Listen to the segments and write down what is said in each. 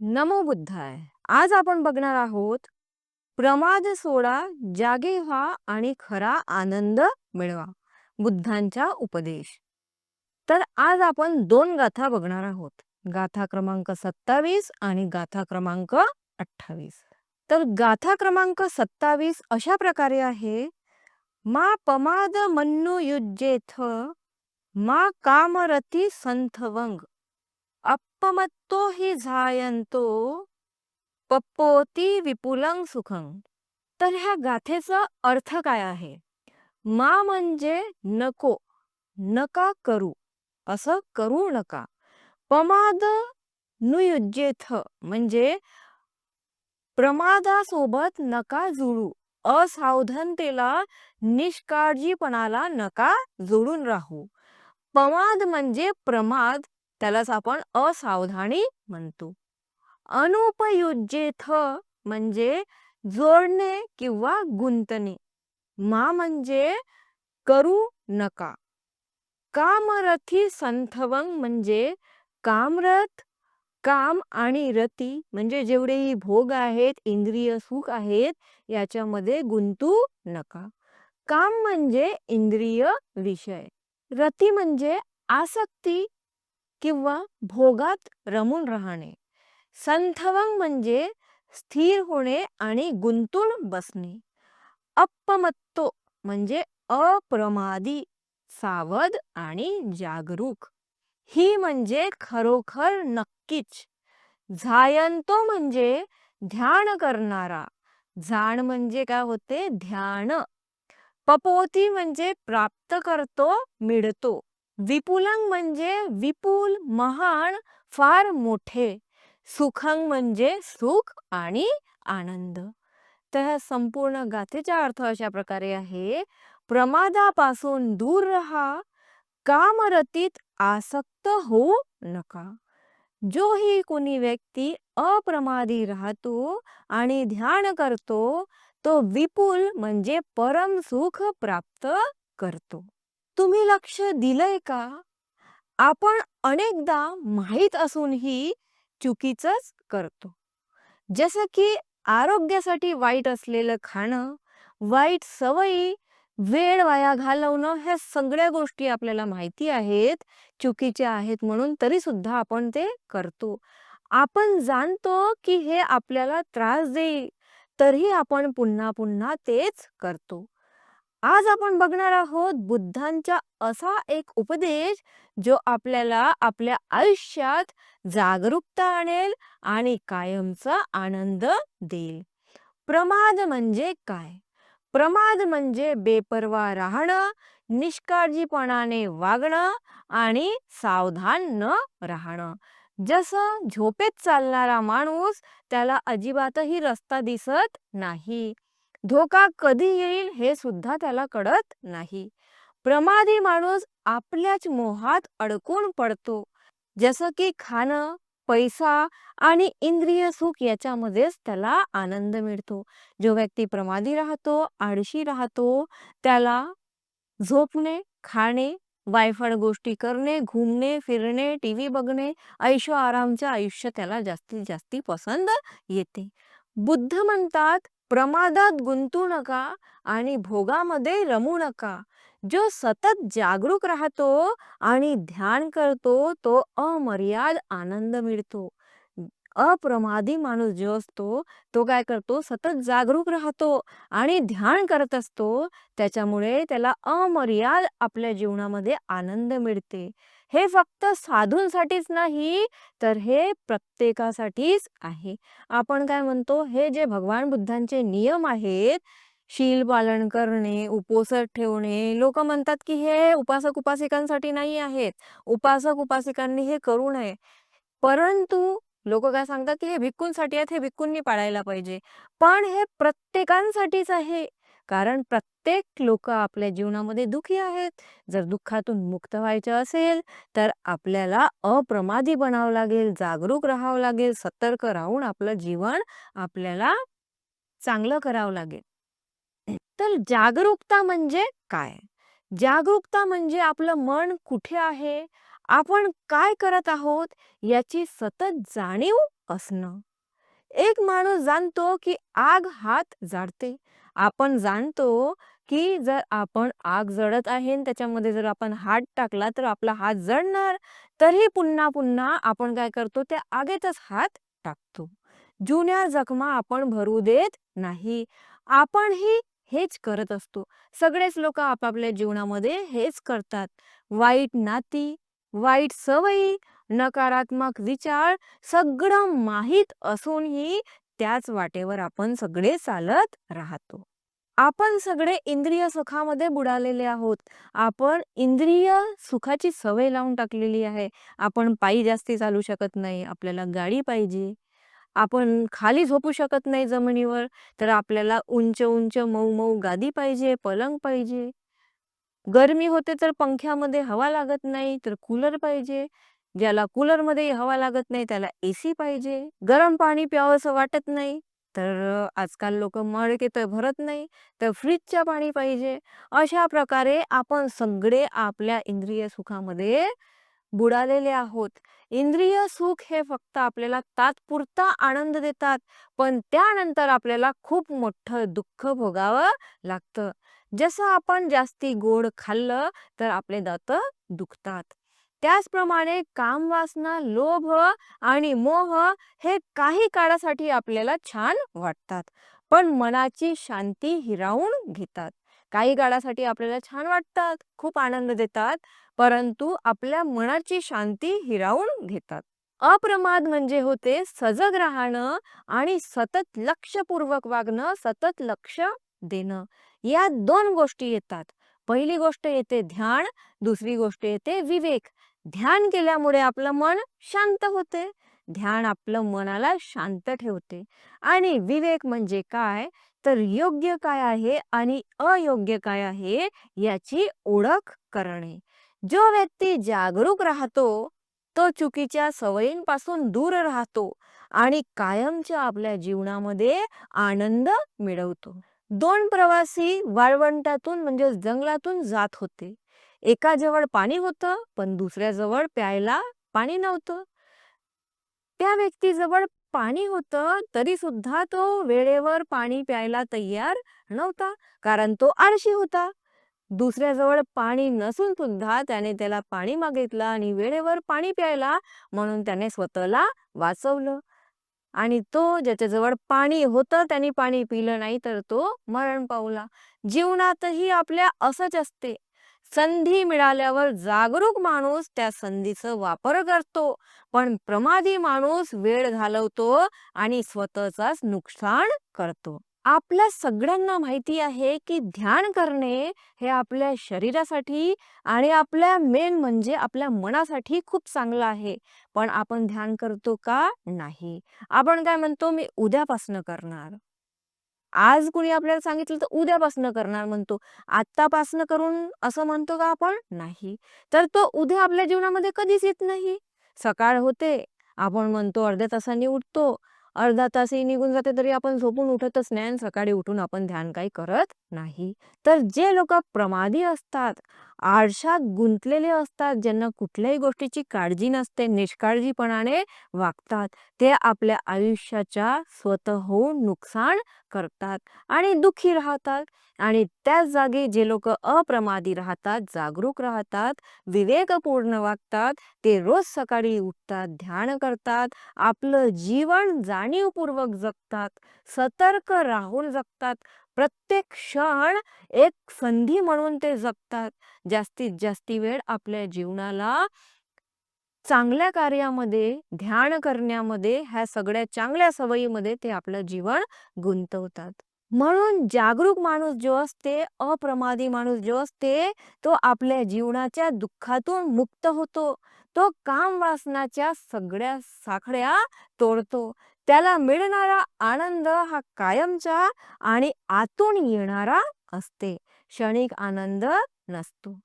नमो बुद्धाय. आज आपण बघणार आहोत प्रमाद सोडा जागे व्हा आणि खरा आनंद मिळवा बुद्धांचा उपदेश. तर आज आपण दोन गाथा बघणार आहोत. गाथा क्रमांक सत्तावीस आणि गाथा क्रमांक अठ्ठावीस. तर गाथा क्रमांक सत्तावीस अशा प्रकारे आहे. मा पमाद मन्नू युज्जेथ मा कामरती संथवंग. अपमत्तो हि झायंतो पप्पोती विपुलं सुखं. तर ह्या गाथेचा अर्थ काय आहे? मा म्हणजे नको नका करू असं करू नका. पमाद नुयुज्येथ म्हणजे प्रमादासोबत नका जुळू असावधानतेला निष्काळजीपणाला नका जोडून राहू. पमाद म्हणजे प्रमाद त्यालाच आपण असावधानी म्हणतो. अनुपयुज्येथ म्हणजे जोडणे किंवा गुंतणे. मा म्हणजे करू नका. कामरथी संथवंग म्हणजे कामरथ काम आणि रती म्हणजे जेवढेही भोग आहेत इंद्रिय सुख आहेत याच्यामध्ये गुंतू नका. काम म्हणजे इंद्रिय विषय. रती म्हणजे आसक्ती किंवा भोगात रमून राहणे. संथवंग म्हणजे स्थिर होणे आणि गुंतून बसणे. अपमत्तो म्हणजे अप्रमादी सावध आणि जागरूक. ही म्हणजे खरोखर नक्कीच. झायंतो म्हणजे ध्यान करणारा. जाण म्हणजे काय होते? ध्यान. पपोती म्हणजे प्राप्त करतो मिळतो. विपुलंग म्हणजे विपुल महान फार मोठे. सुखंग म्हणजे सुख आणि आनंद. तर ह्या संपूर्ण गाथेचा अर्थ अशा प्रकारे आहे. प्रमादापासून दूर राहा. कामरतीत आसक्त होऊ नका. जो ही कोणी व्यक्ती अप्रमादी राहतो आणि ध्यान करतो तो विपुल म्हणजे परम सुख प्राप्त करतो. तुम्ही लक्ष दिलंय का? आपण अनेकदा माहीत असूनही चुकीचंच करतो. जसं की आरोग्यासाठी वाईट असलेलं खाणं वाईट सवयी वेळ वाया घालवणं ह्या सगळ्या गोष्टी आपल्याला माहिती आहेत चुकीच्या आहेत म्हणून तरी सुद्धा आपण ते करतो. आपण जाणतो की हे आपल्याला त्रास देईल तरी आपण पुन्हा पुन्हा तेच करतो. आज आपण बघणार आहोत बुद्धांचा असा एक उपदेश जो आपल्याला आपल्या आयुष्यात जागरूकता आणेल आणि कायमचा आनंद देईल. प्रमाद म्हणजे काय? प्रमाद म्हणजे बेपरवा राहणं निष्काळजीपणाने वागणं आणि सावधान न राहणं. जसं झोपेत चालणारा माणूस त्याला अजिबातही रस्ता दिसत नाही. धोका कधी येईल हे सुद्धा त्याला कळत नाही. प्रमादी माणूस आपल्याच मोहात अडकून पडतो. जसं की खाणं पैसा आणि इंद्रिय सुख याच्यामध्येच त्याला आनंद मिळतो. जो व्यक्ती प्रमादी राहतो आळशी राहतो त्याला झोपणे खाणे वायफळ गोष्टी करणे घुमणे फिरणे टी व्ही बघणे ऐशो आरामचं आयुष्य त्याला जास्तीत जास्ती पसंद येते. बुद्ध म्हणतात प्रमादात गुंतू नका आणि भोगामध्ये रमू नका. जो सतत जागरूक राहतो आणि ध्यान करतो तो अमर्याद आनंद मिळतो. अप्रमादी माणूस जो असतो तो काय करतो? सतत जागरूक राहतो आणि ध्यान करत असतो. त्याच्यामुळे त्याला अमर्याद आपल्या जीवनामध्ये आनंद मिळते. हे फक्त साधूंसाठीच नाही तर हे प्रत्येकासाठीच आहे. आपण काय म्हणतो हे जे भगवान बुद्धांचे नियम आहेत शील पालन करणे उपोसत ठेवणे लोक म्हणतात की हे उपासक उपासिकांसाठी नाही आहेत. उपासक उपासिकांनी हे करू नये. परंतु लोक काय सांगतात की हे भिक्कूंसाठी आहेत हे भिक्कूंनी पाळायला पाहिजे. पण हे प्रत्येकांसाठीच आहे. कारण प्रत्येक लोक आपल्या जीवनामध्ये दुखी आहेत. जर दुःखातून मुक्त व्हायचं असेल तर आपल्याला अप्रमादी बनावं लागेल जागरूक राहावं लागेल सतर्क राहून आपलं जीवन आपल्याला चांगलं करावं लागेल. तर जागरूकता म्हणजे काय? जागरूकता म्हणजे आपलं मन कुठे आहे? आपण काय करत आहोत? याची सतत जाणीव असणं. एक माणूस जाणतो की आग हात जाळते. आपण जाणतो की जर आपण आग जळत आहे आणि त्याच्यामध्ये जर आपण हात टाकला तर आपला हात जळणार. तरी पुन्हा-पुन्हा आपण काय करतो त्या आगेतच हात टाकतो. जुन्या जखमा आपण भरू देत नाही. आपणही हेच करत असतो. सगळेच लोक आपापल्या जीवनामध्ये हेच करतात. वाईट नाती, वाईट सवयी, नकारात्मक विचार सगळं माहीत असूनही त्याच वाटेवर आपण सगळे चालत राहतो. आपण सगळे इंद्रिय सुखामध्ये बुडालेले आहोत. आपण इंद्रिय सुखाची सवय लावून टाकलेली आहे. आपण पायी जास्ती चालू शकत नाही. आपल्याला गाडी पाहिजे. आपण खाली झोपू शकत नाही जमिनीवर, तर आपल्याला उंच-उंच, मऊ-मऊ गादी पाहिजे, पलंग पाहिजे. गरमी होते तर पंख्यामध्ये हवा लागत नाही, तर कूलर पाहिजे. ज्याला कूलरमध्ये हवा लागत नाही त्याला एसी पाहिजे. गरम पाणी प्यावंसं वाटत नाही, तर आजकाल लोक मडके तर भरत नाही, तर फ्रीजच्या पाणी पाहिजे. अशा प्रकारे आपण सगळे आपल्या इंद्रिय सुखामध्ये बुडालेले आहोत. इंद्रिय सुख हे फक्त आपल्याला तात्पुरता आनंद देतात, पण त्यानंतर आपल्याला खूप मोठं दुःख भोगावं लागतं. जसं आपण जास्ती गोड खाल्लं तर आपले दात दुखतात. त्याचप्रमाणे कामवासना, लोभ आणि मोह हे काही काळासाठी आपल्याला छान वाटतात, पण मनाची शांती हिरावून घेतात. काही काळासाठी आपल्याला छान वाटतात, खूप आनंद देतात, परंतु आपल्या मनाची शांती हिरावून घेतात. अप्रमाद म्हणजे होते सजग राहणं आणि सतत लक्षपूर्वक वागणं, सतत लक्ष देणं. या दोन गोष्टी येतात. पहिली गोष्ट येते ध्यान, दुसरी गोष्ट येते विवेक. ध्यान केल्यामुळे आपलं मन शांत होते. ध्यान आपलं मनाला शांत ठेवते आणि विवेक म्हणजे काय? तर योग्य काय आहे आणि अयोग्य काय आहे याची ओळख करणे. जो व्यक्ती जागरूक राहतो, तो चुकीच्या सवयींपासून दूर राहतो आणि कायमच्या आपल्या जीवनामध्ये आनंद मिळवतो. दोन प्रवासी वाळवंटातून म्हणजे जंगलातून जात होते. एकाजवळ पाणी होतं, पण दुसऱ्याजवळ प्यायला पाणी नव्हतं. त्या व्यक्तीजवळ पाणी होतं, तरीसुद्धा तो वेळेवर पाणी प्यायला तयार नव्हता, कारण तो आळशी होता. दुसऱ्याजवळ पाणी नसून सुद्धा त्याने त्याला पाणी मागितलं आणि वेळेवर पाणी प्यायला, म्हणून त्याने स्वतःला वाचवलं. आणि तो ज्याच्याजवळ पाणी होतं त्याने पाणी पिलं नाही, तर तो मरण पावला. जीवनातही आपल्या असंच असते. संधी मिळाल्यावर जागरूक माणूस त्या संधीचा वापर करतो, पण प्रमादी माणूस वेळ घालवतो आणि स्वतःचाच नुकसान करतो. आपल्या सगळ्यांना माहिती आहे की ध्यान करणे हे आपल्या शरीरासाठी आणि आपल्या मेन म्हणजे आपल्या मनासाठी खूप चांगलं आहे. पण आपण ध्यान करतो का? नाही. आपण काय म्हणतो, "मी उद्यापासनं करणार." आज कुणी आपल्याला सांगितलं तर उद्यापासनं करणार म्हणतो. आत्तापासनं करून असं म्हणतो का आपण? नाही. तर तो उद्या आपल्या जीवनामध्ये कधीच येत नाही. सकाळ होते, आपण म्हणतो अर्ध्या तासाने उठतो. अर्धा तासही निघून जाते तरी आपण झोपून उठतच नाही आणि सकाळी उठून आपण ध्यान काही करत नाही. तर जे लोक प्रमादी असतात, आळशात गुंतलेले असतात, ज्यांना कुठल्याही गोष्टीची काळजी नसते, निष्काळजीपणाने वागतात, ते आपल्या आयुष्याच्या स्वतःहून नुकसान करतात आणि दुःखी राहतात. आणि त्याच जागी जे लोक अप्रमादी राहतात, जागरूक राहतात, विवेकपूर्ण वागतात, ते रोज सकाळी उठतात, ध्यान करतात, आपलं जीवन जाणीवपूर्वक जगतात, सतर्क राहून जगतात. प्रत्येक क्षण एक संधी म्हणून ते जगतात. जास्तीत जास्ती वेळ आपल्या जीवनाला चांगल्या कार्यामध्ये, ध्यान करण्यामध्ये, ह्या सगळ्या चांगल्या सवयीमध्ये ते आपलं जीवन गुंतवतात. म्हणून जागरूक माणूस जो असते, अप्रमादी माणूस जो असते, तो आपल्या जीवनाच्या दुःखातून मुक्त होतो. तो काम वासनाच्या सगळ्या साखळ्या तोडतो. त्याला मिळणारा आनंद हा कायमचा आणि आतून येणारा असते. क्षणिक आनंद नसतो.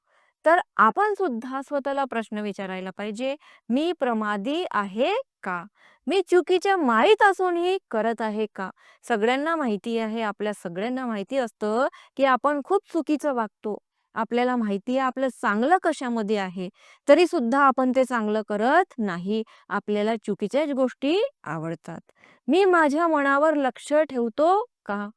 तर आपण सुद्धा स्वतःला प्रश्न विचारायला पाहिजे, "मी प्रमादी आहे का? मी चुकीच्या माहीत असूनही करत आहे का?" सगळ्यांना माहिती आहे, आपल्या सगळ्यांना माहिती असतं की आपण खूप चुकीचं वागतो. आपल्याला माहिती आहे आपलं चांगलं कशामध्ये आहे, तरी सुद्धा आपण ते चांगलं करत नाही. आपल्याला चुकीच्याच गोष्टी आवडतात. मी माझ्या मनावर लक्ष ठेवतो का?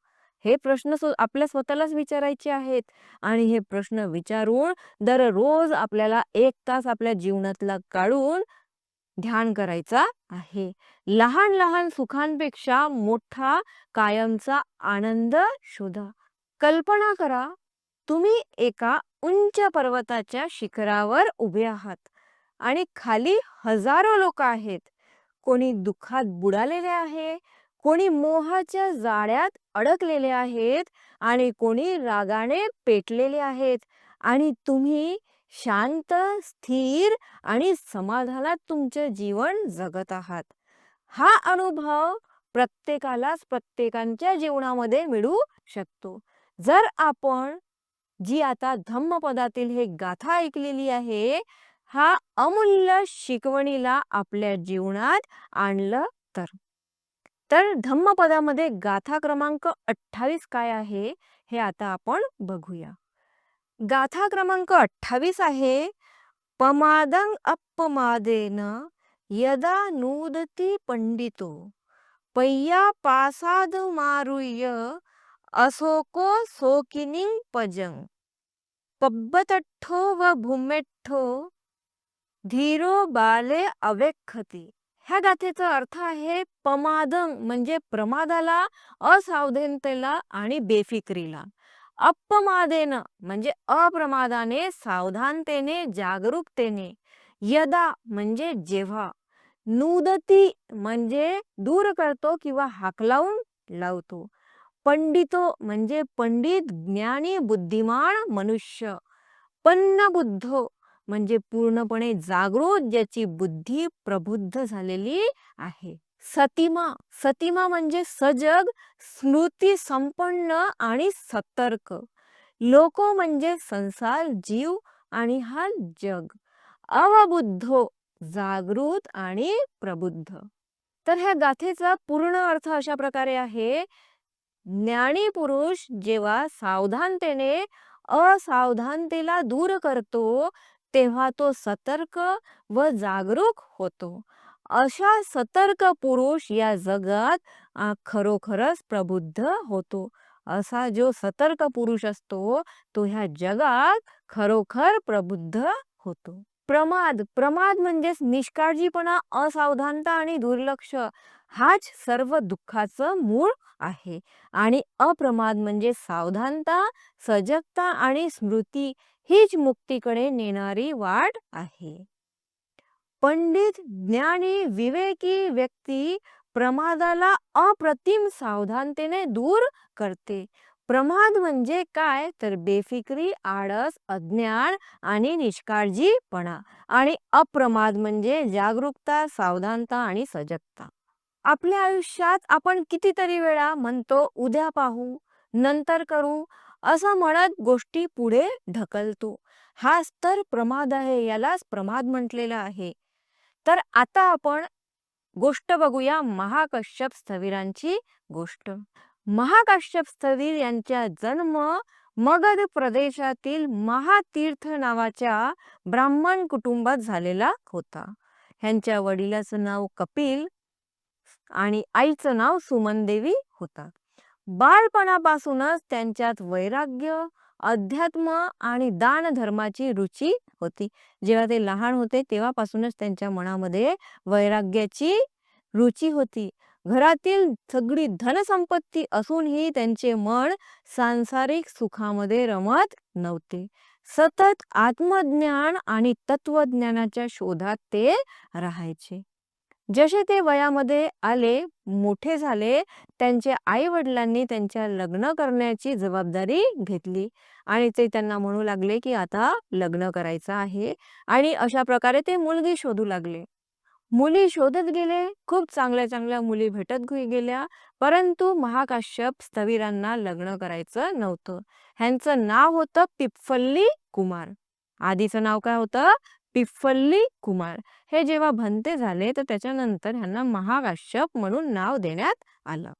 हे प्रश्न आपल्या स्वतःलाच विचारायचे आहेत आणि हे प्रश्न विचारून दररोज आपल्याला एक तास आपल्या जीवनातला काढून ध्यान करायचा आहे. लहान-लहान सुखांपेक्षा मोठा कायमचा आनंद शोधा. कल्पना करा, तुम्ही एका उंच पर्वताच्या शिखरावर उभे आहात आणि खाली हजारो लोक आहेत. कोणी दुःखात बुडालेले आहे, कोणी मोहाच्या जाळ्यात अडकलेले आहेत आणि कोणी रागाने पेटलेले आहेत आणि तुम्ही शांत, स्थिर आणि समाधानात तुमचं जीवन जगत आहात. हा अनुभव प्रत्येकालाच प्रत्येकांच्या जीवनामध्ये मिळू शकतो. जर आपण जी आता धम्मपदातील हे गाथा ऐकलेली आहे, हा अमूल्य शिकवणीला आपल्या जीवनात आणलं तर. तर धम्मपदामध्ये गाथा क्रमांक 28 काय आहे, हे आता आपण बघूया. गाथा क्रमांक 28 आहे, पमादं अपमादेन यदा नूदती पंडितो पय्यापासादमारुह्य असोको सोकिनी पजं पब्बतट्ठो व भूमेट्ठो धीरो बाले अवेखती ह्या गाथेचा अर्थ आहे पमादं म्हणजे प्रमादाला, असावधानतेला आणि बेफिक्रीला अपमादेन म्हणजे अप्रमादाने, सावधानतेने, जागरूकतेने. यदा म्हणजे जेव्हा. नुदती म्हणजे दूर करतो किंवा हाकलावून लावतो. पंडितो म्हणजे पंडित, ज्ञानी, बुद्धिमान मनुष्य. पन्न बुद्ध म्हणजे पूर्णपणे जागृत, ज्याची बुद्धी प्रबुद्ध झालेली आहे. सतिमा, सतिमा म्हणजे सजग, स्मृतिसंपन्न आणि सतर्क. लोको म्हणजे संसार, जीव आणि हा जग. अवबुद्धो जागृत आणि प्रबुद्ध. तर ह्या गाथेचा पूर्ण अर्थ अशा प्रकारे आहे, ज्ञानी पुरुष जेव्हा सावधानतेने असावधानतेला दूर करतो, तेव्हा तो सतर्क व जागरूक होतो. अशा सतर्क पुरुष या जगात खरोखरच प्रबुद्ध होतो. असा जो सतर्क पुरुष असतो, तो ह्या जगात खरोखर प्रबुद्ध होतो. प्रमाद, प्रमाद म्हणजेच निष्काळजीपणा, असावधानता आणि दुर्लक्ष हाच सर्व दुःखाचं मूळ आहे आणि अप्रमाद म्हणजे सावधानता, सजगता आणि स्मृती हीच मुक्तीकडे नेणारी वाट आहे. पंडित, ज्ञानी, विवेकी व्यक्ती प्रमादाला अप्रतिम सावधानतेने दूर करते. प्रमाद म्हणजे काय तर बेफिक्री आळस, अज्ञान आणि निष्काळजीपणा आणि अप्रमाद म्हणजे जागरूकता, सावधानता आणि सजगता. आपल्या आयुष्यात आपण कितीतरी वेळा म्हणतो उद्या पाहू, नंतर करू असं म्हणत गोष्टी पुढे ढकलतो. हाच तर प्रमाद आहे, यालाच प्रमाद म्हटलेलं आहे. तर आता आपण गोष्ट बघूया महाकश्यप स्थविरांची गोष्ट. महाकाश्यप स्थविर यांचा जन्म मगध प्रदेशातील महातीर्थ नावाच्या ब्राह्मण कुटुंबात झालेला होता. ह्यांच्या वडिलाचं नाव कपिल आणि आईचं नाव सुमनदेवी होता. बाळपणापासूनच त्यांच्यात वैराग्य, अध्यात्म आणि दान धर्माची रुची होती. जेव्हा ते लहान होते तेव्हापासूनच त्यांच्या मनामध्ये वैराग्याची रुची होती. घरातील सगळी धनसंपत्ती असूनही त्यांचे मन सांसारिक सुखामध्ये रमत नव्हते. सतत आत्मज्ञान आणि तत्वज्ञानाच्या शोधात ते राहायचे. जसे ते वयामध्ये आले, मोठे झाले, त्यांच्या आई-वडिलांनी त्यांच्या लग्न करण्याची जबाबदारी घेतली आणि ते त्यांना म्हणू लागले, की आता लग्न करायचं आहे आणि अशा प्रकारे ते मुलगी शोधू लागले. मुली शोधत गेले, खूप चांगल्या-चांगल्या मुली भेटत गेल्या, परंतु महाकाश्यप स्थविरांना लग्न करायचं नव्हतं. ह्यांचं नाव होतं पिप्फल्ली कुमार. आधीचं नाव काय होतं? पिफल्ली कुमार. हे जेव्हा भंते झाले, तर त्याच्यानंतर ह्यांना महाकाश्यप म्हणून नाव देण्यात आलं.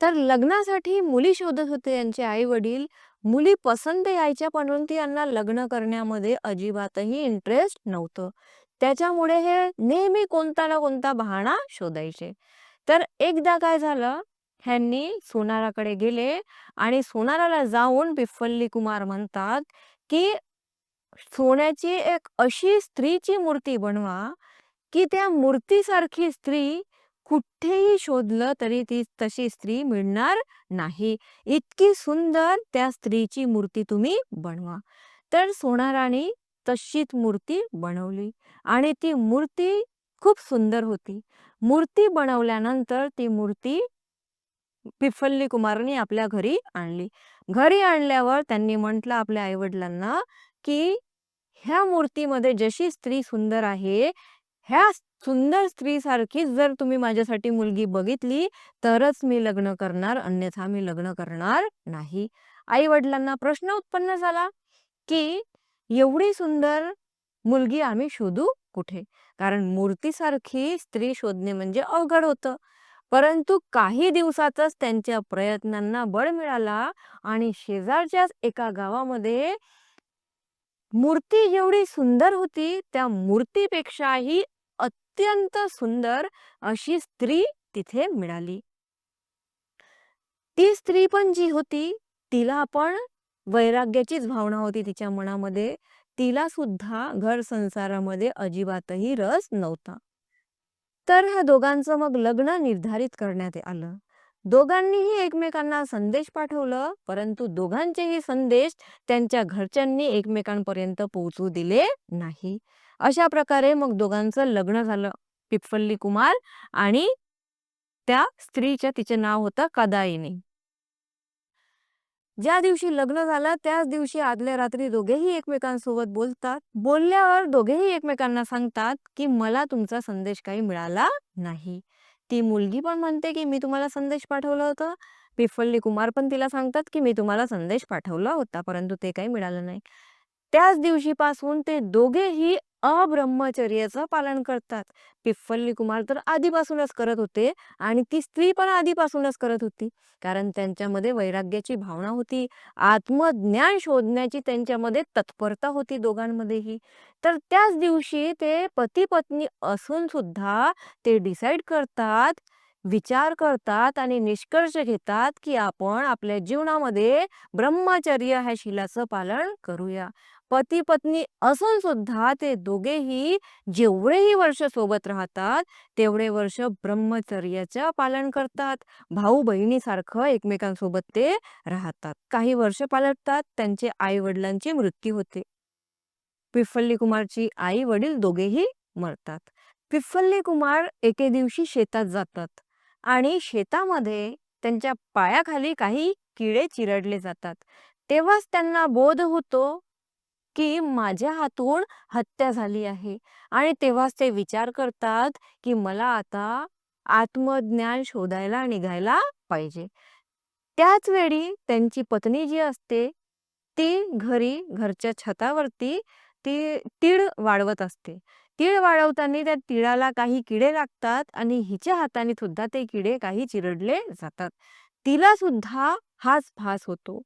तर लग्नासाठी मुली शोधत होते यांचे आई-वडील. मुली पसंत यायच्या परंतु यांना लग्न करण्यामध्ये अजिबातही इंटरेस्ट नव्हतं. त्याच्यामुळे हे नेहमी कोणता ना कोणता बहाणा शोधायचे. तर एकदा काय झालं, ह्यांनी सोनाराकडे गेले आणि सोनाराला जाऊन पिफल्ली कुमार म्हणतात, की सोन्याची एक अशी स्त्रीची मूर्ती बनवा, की त्या मूर्तीसारखी स्त्री कुठेही शोधलं तरी ती तशी स्त्री मिळणार नाही. इतकी सुंदर त्या स्त्रीची मूर्ती तुम्ही बनवा. तर सोनाराणी तशीच मूर्ती बनवली आणि ती मूर्ती खूप सुंदर होती. मूर्ती बनवल्यानंतर ती मूर्ती पिफल्ली कुमारनी आपल्या घरी आणली. घरी आणल्यावर त्यांनी म्हटलं आपल्या आईवडिलांना की ह्या मूर्तीमध्ये जशी स्त्री सुंदर आहे, ह्या सुंदर स्त्रीसारखीच जर तुम्ही माझ्यासाठी मुलगी बघितली, तरच मी लग्न करणार, अन्यथा मी लग्न करणार नाही. आई-वडिलांना प्रश्न उत्पन्न झाला, की एवढी सुंदर मुलगी आम्ही शोधू कुठे? कारण मूर्तीसारखी स्त्री शोधणे म्हणजे अवघड होतं. परंतु काही दिवसातच त्यांच्या प्रयत्नांना बळ मिळाला आणि शेजारच्याच एका गावामध्ये मूर्ती जेवढी सुंदर होती, त्या मूर्तीपेक्षाही अत्यंत सुंदर अशी स्त्री तिथे मिळाली. ती स्त्री पण जी होती, तिला पण वैराग्याचीच भावना होती तिच्या मनामध्ये. तिला सुद्धा घर-संसारामध्ये अजिबातही रस नव्हता. तर ह्या दोघांचं मग लग्न निर्धारित करण्यात आलं. दोघांनीही एकमेकांना संदेश पाठवलं, परंतु दोघांचेही संदेश त्यांच्या घरच्यांनी एकमेकांपर्यंत पोहोचू दिले नाही. अशा प्रकारे मग दोघांचं लग्न झालं. पिप्पल्ली कुमार आणि त्या स्त्रीच्या तिचे नाव होतं कदायिनी. ज्या दिवशी लग्न झालं त्याच दिवशी आदल्या रात्री दोघेही एकमेकांसोबत बोलतात. बोलल्यावर दोघेही एकमेकांना सांगतात, की मला तुमचा संदेश काही मिळाला नाही. ती मुलगी पण म्हणते, की मी तुम्हाला संदेश पाठवलं होतं. पिप्पली कुमार पण तिला सांगतात, की मी तुम्हाला संदेश पाठवला होता, परंतु ते काही मिळालं नाही. त्याच दिवशीपासून ते दोघेही अब्रह्मचर्याचं पालन करतात. पिप्पली कुमार तर आधीपासूनच करत होते आणि ती स्त्री पण आधीपासूनच करत होती. कारण त्यांच्यामध्ये वैराग्याची भावना होती. आत्मज्ञान शोधण्याची त्यांच्यामध्ये तत्परता होती दोघांमध्येही. तर त्याच दिवशी ते पती-पत्नी असून सुद्धा ते डिसाईड करतात, विचार करतात आणि निष्कर्ष घेतात, की आपण आपल्या जीवनामध्ये ब्रह्मचर्य ह्या शिलाचं पालन करूया. पती-पत्नी असून सुद्धा ते दोघेही जेवढेही वर्ष सोबत राहतात, तेवढे वर्ष ब्रह्मचर्याचं पालन करतात. भाऊ-बहिणीसारखं एकमेकांसोबत ते राहतात. काही वर्ष पालटतात, त्यांचे आई-वडिलांची मृत्यू होते. पिफल्ली कुमारची आई-वडील दोघेही मरतात. पिफल्ली कुमार एके दिवशी शेतात जातात आणि शेतामध्ये त्यांच्या पायाखाली काही किडे चिरडले जातात. तेव्हाच त्यांना बोध होतो, की माझ्या हातून हत्या झाली आहे आणि तेव्हाच ते विचार करतात, की मला आता आत्मज्ञान शोधायला निघायला पाहिजे. त्याच वेळी त्यांची पत्नी जी असते, ती घरी घरच्या छतावरती ती तीळ वाळवत असते. तीळ वाळवताना त्या तिळाला काही किडे लागतात आणि हिच्या हाताने सुद्धा ते किडे काही चिरडले जातात. तिला सुद्धा हाच भास होतो.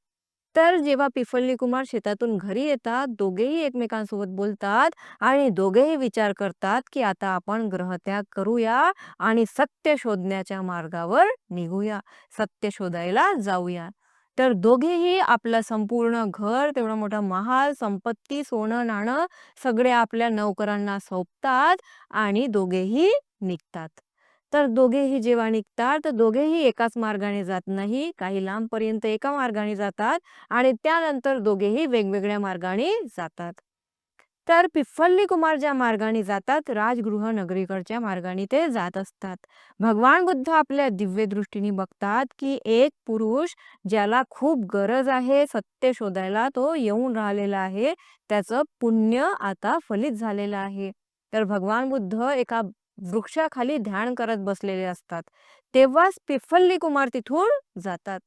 तर जेव्हा पिफल्ली कुमार शेतातून घरी येतात, दोघेही एकमेकांसोबत बोलतात आणि दोघेही विचार करतात, की आता आपण ग्रहत्याग करूया आणि सत्य शोधण्याच्या मार्गावर निघूया. सत्य शोधायला जाऊया. तर दोघेही आपलं संपूर्ण घर, तेवढा मोठा महाल, संपत्ती, सोनं-नाणं सगळे आपल्या नोकरांना सोपतात आणि दोघेही निघतात. तर दोघेही जेव्हा निघतात, तर दोघेही एकाच मार्गाने जात नाही. काही लांबपर्यंत एका मार्गाने जातात आणि त्यानंतर दोघेही वेगवेगळ्या मार्गाने जातात. तर पिफ्फल्ली कुमार ज्या मार्गाने जातात, राजगृह नगरीकडच्या मार्गाने ते जात असतात. भगवान बुद्ध आपल्या दिव्य दृष्टीने बघतात, की एक पुरुष ज्याला खूप गरज आहे सत्य शोधायला, तो येऊन राहिलेला आहे. त्याचं पुण्य आता फलित झालेलं आहे. तर भगवान बुद्ध एका वृक्षाखाली ध्यान करत बसलेले असतात. तेव्हाच पिफल्ली कुमार तिथून जातात.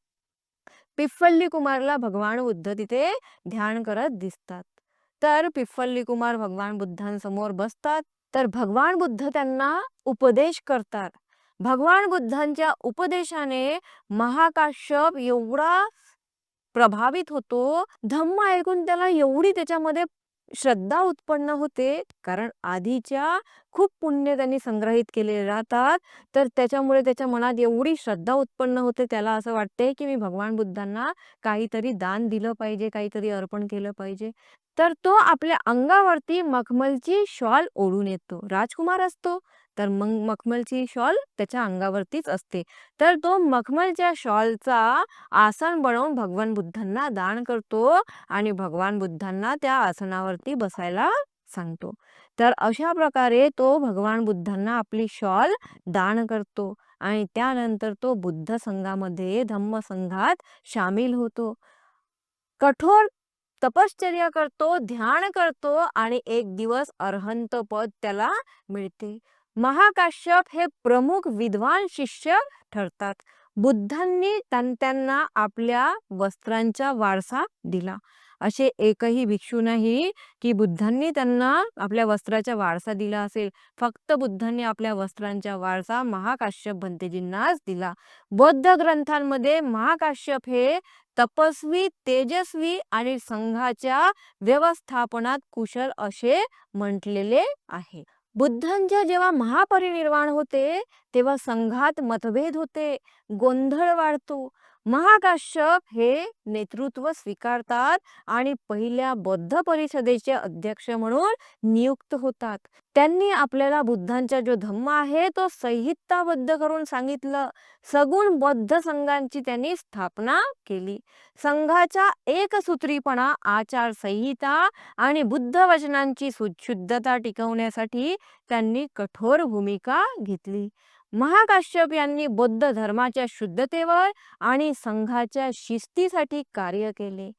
पिफल्ली कुमारला भगवान बुद्ध तिथे ध्यान करत दिसतात. तर पिफल्ली कुमार भगवान बुद्धांसमोर बसतात. तर भगवान बुद्ध त्यांना उपदेश करतात. भगवान बुद्धांच्या उपदेशाने महाकाश्यप एवढा प्रभावित होतो. धम्म ऐकून त्याला एवढी त्याच्यामध्ये श्रद्धा उत्पन्न होते. कारण आधीच्या खूप पुण्य त्यांनी संग्रहित केले राहतात. तर त्याच्यामुळे त्याच्या मनात एवढी श्रद्धा उत्पन्न होते. त्याला असं वाटते, की मी भगवान बुद्धांना काहीतरी दान दिलं पाहिजे, काहीतरी अर्पण केलं पाहिजे. तर तो आपल्या अंगावरती मखमलची शॉल ओढून येतो. राजकुमार असतो, तर मग मखमलची शॉल त्याच्या अंगावरतीच असते. तर तो मखमलच्या शॉलचा आसन बनवून भगवान बुद्धांना दान करतो आणि भगवान बुद्धांना त्या आसनावरती बसायला सांगतो. तर अशा प्रकारे तो भगवान बुद्धांना आपली शॉल दान करतो आणि त्यानंतर तो बुद्ध संघामध्ये, धम्म संघात सामील होतो. कठोर तपश्चर्या करतो, ध्यान करतो आणि एक दिवस अर्हंत पद त्याला मिळते. महाकाश्यप हे प्रमुख विद्वान शिष्य ठरतात. बुद्धांनी त्यांना आपल्या वस्त्रांचा वारसा दिला. असे एकही भिक्षू नाही, की बुद्धांनी त्यांना आपल्या वस्त्राचा वारसा दिला असेल. फक्त बुद्धांनी आपल्या वस्त्रांचा वारसा महाकाश्यप भंतेजींनाच दिला. बौद्ध ग्रंथांमध्ये महाकाश्यप हे तपस्वी, तेजस्वी आणि संघाच्या व्यवस्थापनात कुशल असे म्हटलेले आहे. बुद्धांच्या जेव्हा महापरिनिर्वाण होते, तेव्हा संघात मतभेद होते, गोंधळ वाढतो. महाकाश्यप हे नेतृत्व स्वीकारतात आणि पहिल्या बौद्ध परिषदेचे अध्यक्ष म्हणून नियुक्त होतात. त्यांनी आपल्याला बुद्धांचा जो धम्म आहे तो संहिताबद्ध करून सांगितलं. सगुण बौद्ध संघांची त्यांनी स्थापना केली. संघाचा एकसूत्रीपणा, आचारसंहिता आणि बुद्ध वचनांची शुद्धता टिकवण्यासाठी त्यांनी कठोर भूमिका घेतली. महाकाश्यप यांनी बौद्ध धर्माच्या शुद्धतेवर आणि संघाच्या शिस्तीसाठी कार्य केले.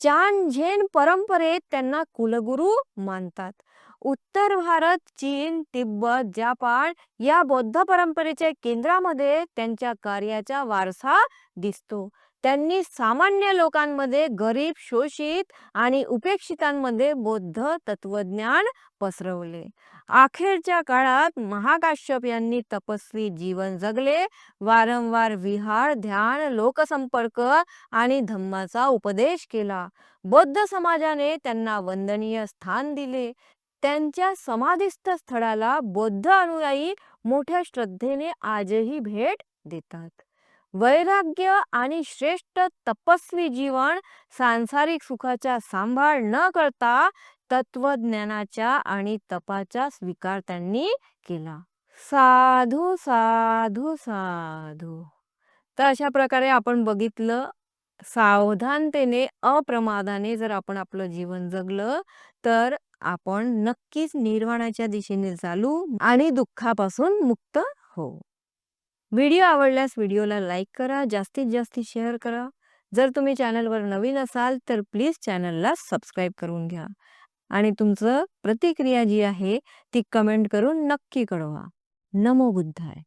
चान झेन परंपरेत त्यांना कुलगुरू मानतात. उत्तर भारत, चीन, तिब्बत, जपान या बौद्ध परंपरेच्या केंद्रामध्ये त्यांच्या कार्याचा वारसा दिसतो. त्यांनी सामान्य लोकांमध्ये, गरीब, शोषित आणि उपेक्षितांमध्ये बौद्ध तत्वज्ञान पसरवले. अखेरच्या काळात महाकाश्यप यांनी तपस्वी जीवन जगले. वारंवार विहार, ध्यान, लोकसंपर्क आणि धम्माचा उपदेश केला. बौद्ध समाजाने त्यांना वंदनीय स्थान दिले. त्यांच्या समाधिस्थ स्थळाला बौद्ध अनुयायी मोठ्या श्रद्धेने आजही भेट देतात. वैराग्य आणि श्रेष्ठ तपस्वी जीवन, सांसारिक सुखाचा सांभाळ न करता तत्वज्ञानाच्या आणि तपाचा स्वीकार त्यांनी केला. साधू साधू साधू. तर अशा प्रकारे आपण बघितलं, सावधानतेने, अप्रमादाने जर आपण आपलं जीवन जगलं, तर आपण नक्कीच निर्वाणाच्या दिशेने चालू आणि दुःखापासून मुक्त होऊ. व्हिडिओ आवडल्यास व्हिडिओला लाईक करा, जास्तीत जास्त शेअर करा. जर तुम्ही चॅनलवर नवीन असाल, तर प्लीज चॅनलला सबस्क्राईब करून घ्या आणि तुमचं प्रतिक्रिया जी आहे ती कमेंट करून नक्की कळवा. नमो बुद्धाय.